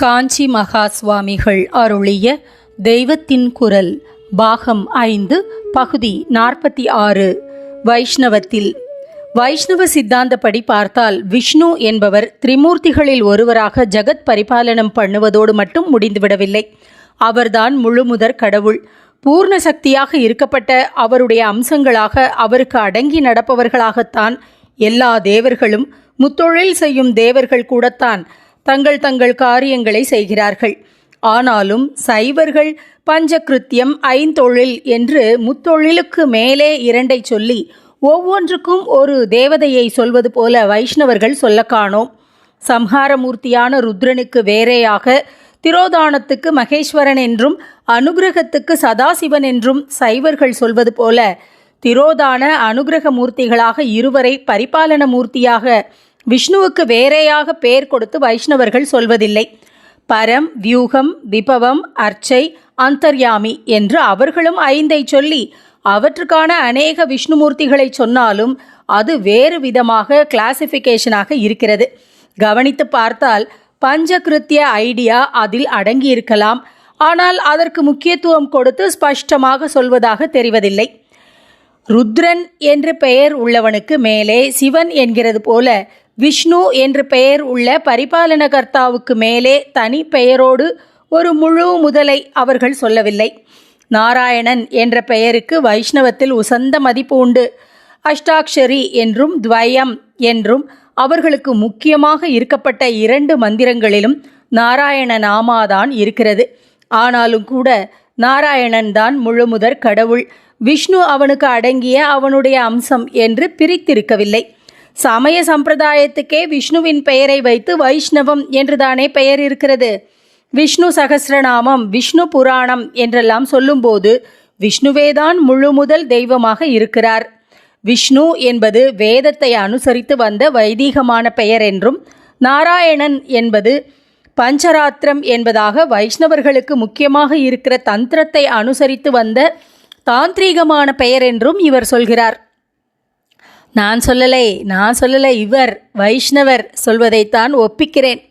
காஞ்சி மகா சுவாமிகள் அருளிய தெய்வத்தின் குரல் பாகம் ஐந்து பகுதி நாற்பத்தி ஆறு. வைஷ்ணவத்தில் வைஷ்ணவ சித்தாந்தப்படி பார்த்தால் விஷ்ணு என்பவர் திரிமூர்த்திகளில் ஒருவராக ஜகத் பரிபாலனம் பண்ணுவதோடு மட்டும் முடிந்துவிடவில்லை. அவர்தான் முழுமுதற் கடவுள். பூர்ண சக்தியாக இருக்கப்பட்ட அவருடைய அம்சங்களாக அவருக்கு அடங்கி நடப்பவர்களாகத்தான் எல்லா தேவர்களும் முத்தொழில் செய்யும் தேவர்கள் கூடத்தான் தங்கள் தங்கள் காரியங்களை செய்கிறார்கள். ஆனாலும் சைவர்கள் பஞ்சகிருத்தியம் ஐந்தொழில் என்று முத்தொழிலுக்கு மேலே இரண்டை சொல்லி ஒவ்வொன்றுக்கும் ஒரு தேவதையை சொல்வது போல வைஷ்ணவர்கள் சொல்ல காணோம். சம்ஹாரமூர்த்தியான ருத்ரனுக்கு வேறேயாக திரோதானத்துக்கு மகேஸ்வரன் என்றும் அனுகிரகத்துக்கு சதாசிவன் என்றும் சைவர்கள் சொல்வது போல திரோதான அனுகிரக மூர்த்திகளாக இருவரை பரிபாலன மூர்த்தியாக விஷ்ணுவுக்கு வேறையாக பெயர் கொடுத்து வைஷ்ணவர்கள் சொல்வதில்லை. பரம் வியூகம் விபவம் அர்ச்சை அந்தர்யாமி என்று அவர்களும் ஐந்தை சொல்லி அவற்றுக்கான அநேக விஷ்ணுமூர்த்திகளை சொன்னாலும் அது வேறு விதமாக கிளாசிஃபிகேஷனாக இருக்கிறது. கவனித்து பார்த்தால் பஞ்சகிருத்திய ஐடியா அதில் அடங்கியிருக்கலாம். ஆனால் அதற்கு முக்கியத்துவம் கொடுத்து ஸ்பஷ்டமாக சொல்வதாக தெரிவதில்லை. ருத்ரன் என்று பெயர் உள்ளவனுக்கு மேலே சிவன் என்கிறது போல விஷ்ணு என்று பெயர் உள்ள பரிபாலனகர்த்தாவுக்கு மேலே தனி பெயரோடு ஒரு முழு முதலை அவர்கள் சொல்லவில்லை. நாராயணன் என்ற பெயருக்கு வைஷ்ணவத்தில் உசந்த மதிப்பு உண்டு. அஷ்டாக்ஷரி என்றும் துவயம் என்றும் அவர்களுக்கு முக்கியமாக இருக்கப்பட்ட இரண்டு மந்திரங்களிலும் நாராயண நாமாதான் இருக்கிறது. ஆனாலும் கூட நாராயணன் தான் முழுமுதற் கடவுள். விஷ்ணு அவனுக்கு அடங்கிய அவனுடைய அம்சம் என்று பிரித்திருக்கவில்லை. சமய சம்பிரதாயத்துக்கே விஷ்ணுவின் பெயரை வைத்து வைஷ்ணவம் என்றுதானே பெயர் இருக்கிறது. விஷ்ணு சகசிரநாமம் விஷ்ணு புராணம் என்றெல்லாம் சொல்லும்போது விஷ்ணுவேதான் முழு முதல் தெய்வமாக இருக்கிறார். விஷ்ணு என்பது வேதத்தை அனுசரித்து வந்த வைதீகமான பெயர் என்றும் நாராயணன் என்பது பஞ்சராத்திரம் என்பதாக வைஷ்ணவர்களுக்கு முக்கியமாக இருக்கிற தந்திரத்தை அனுசரித்து வந்த தாந்திரீகமான பெயர் என்றும் இவர் சொல்கிறார். நான் சொல்லலை நான் சொல்லலை இவர் வைஷ்ணவர் சொல்வதைத்தான் ஒப்பிக்கிறேன்.